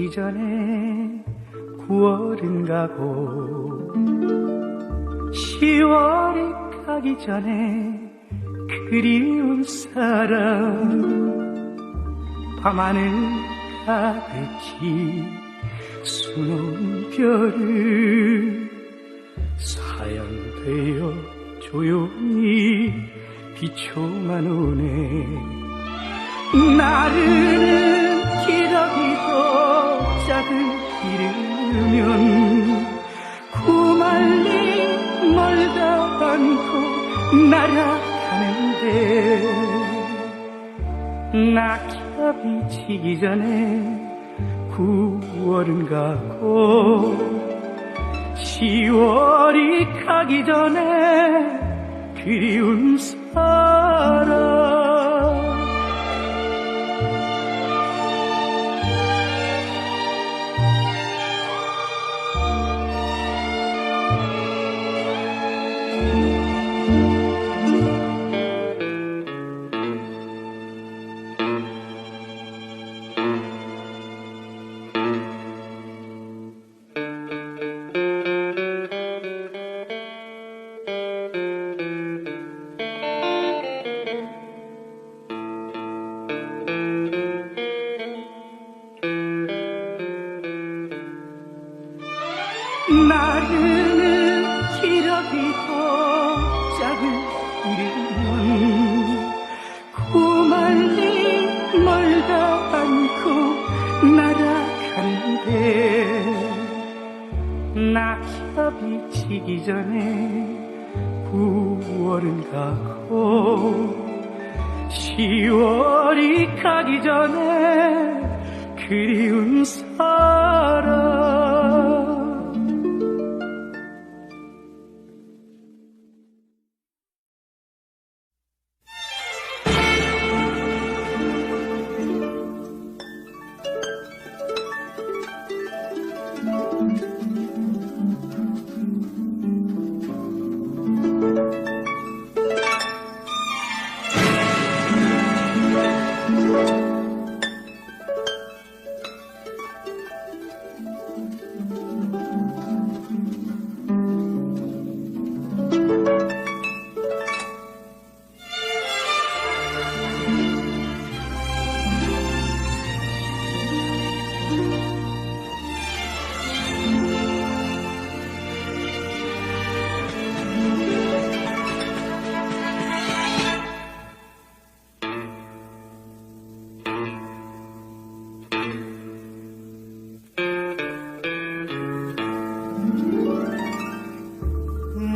지기 전에 9월은 가고 10월이 가기 전에 그리운 사람 밤하늘 가득히 수놓은 별을 사양되어 조용히 비춰만 오네. 나르 이르면 구말리 멀다 않고 날아가는데 낙엽이 지기 전에 9월은 가고 10월이 가기 전에 그리운 사람 나르는 기러기 도 짝을 이루면 구말리 멀다 않고 날아가는데 낙엽이 지기 전에 9월은 가고 10월이 가기 전에 그리운 사람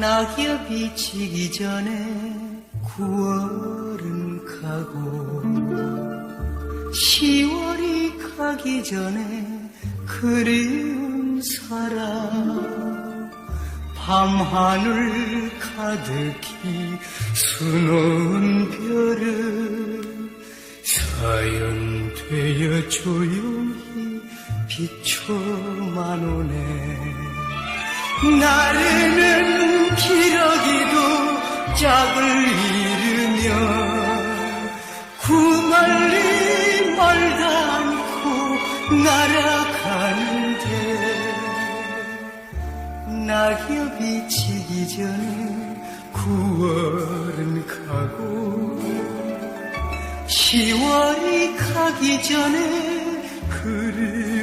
낙엽이 지기 전에 9월은 가고 10월이 가기 전에 그리운 사람 밤하늘 가득히 수놓은 별을 사연되어 조용히 비춰만 오네. 나르는 기러기도 짝을 이루며 구말리 멀다 않고 날아가는데 낙엽이 지기 전에 9월은 가고 10월이 가기 전에 그리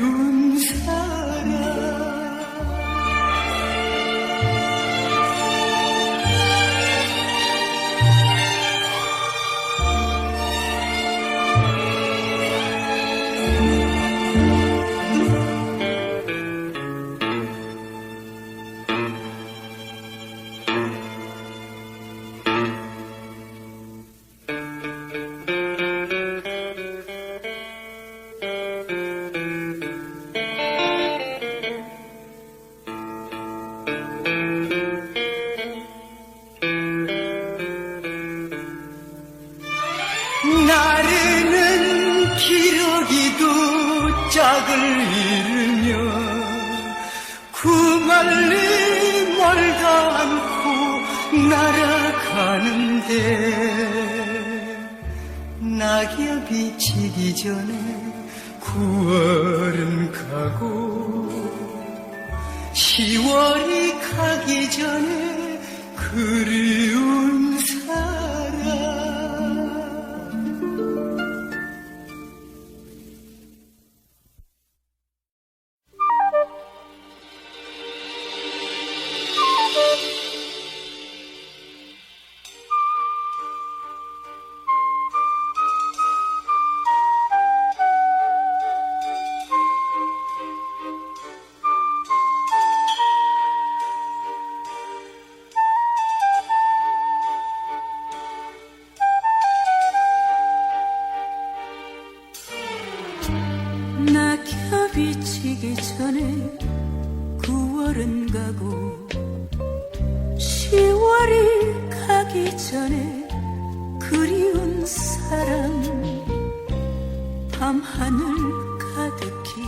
구말리 멀다 않고 날아가는데 낙엽이 지기 전에 9월은 가고 10월이 가기 전에 그리운 전에 그리운 사람 밤하늘 가득히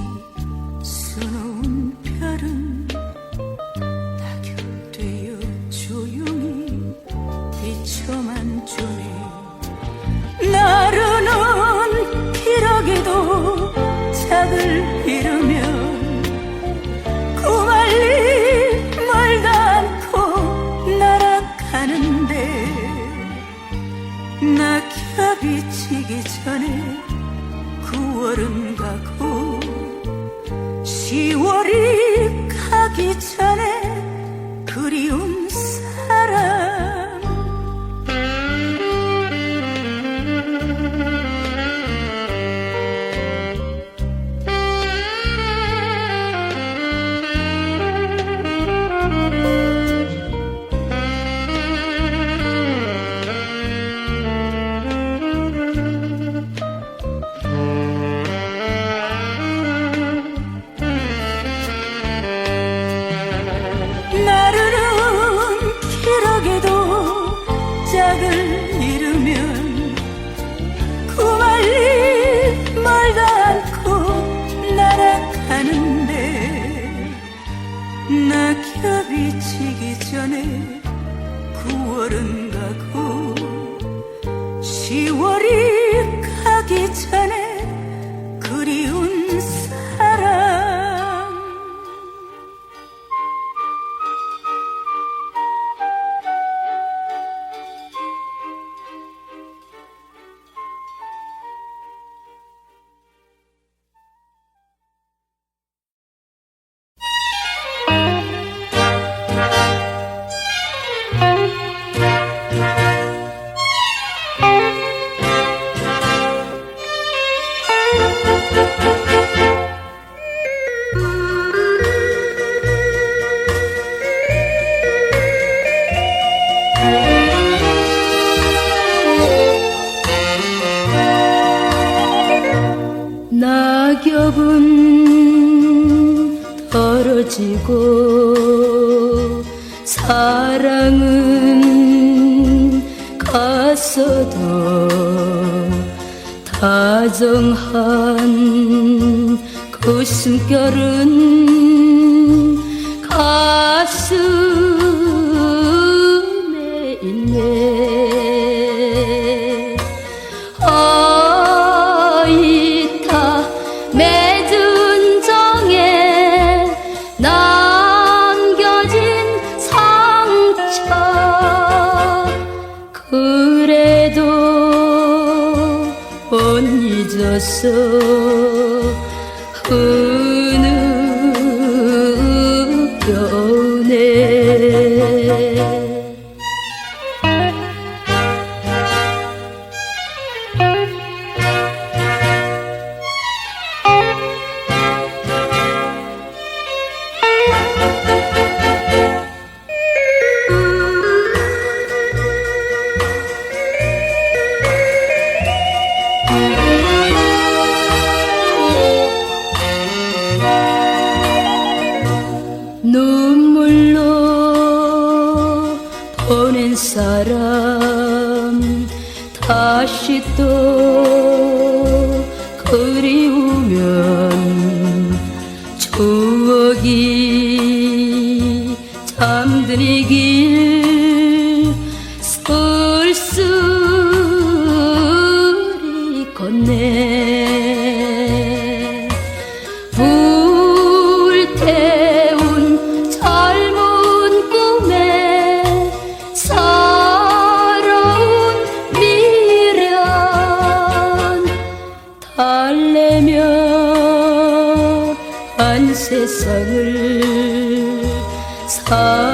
수놓은 별은 낙엽 되어 조용히 비춰만 주네. 나르는 기러기도 짝을 잃으 지기 전에 9월은 가고 전에 9월은 사랑은 갔어도 다정한 그 숨결은 가슴 so 눈물로 보낸 사람 다시 또 내며 안 세상을 살아가른다.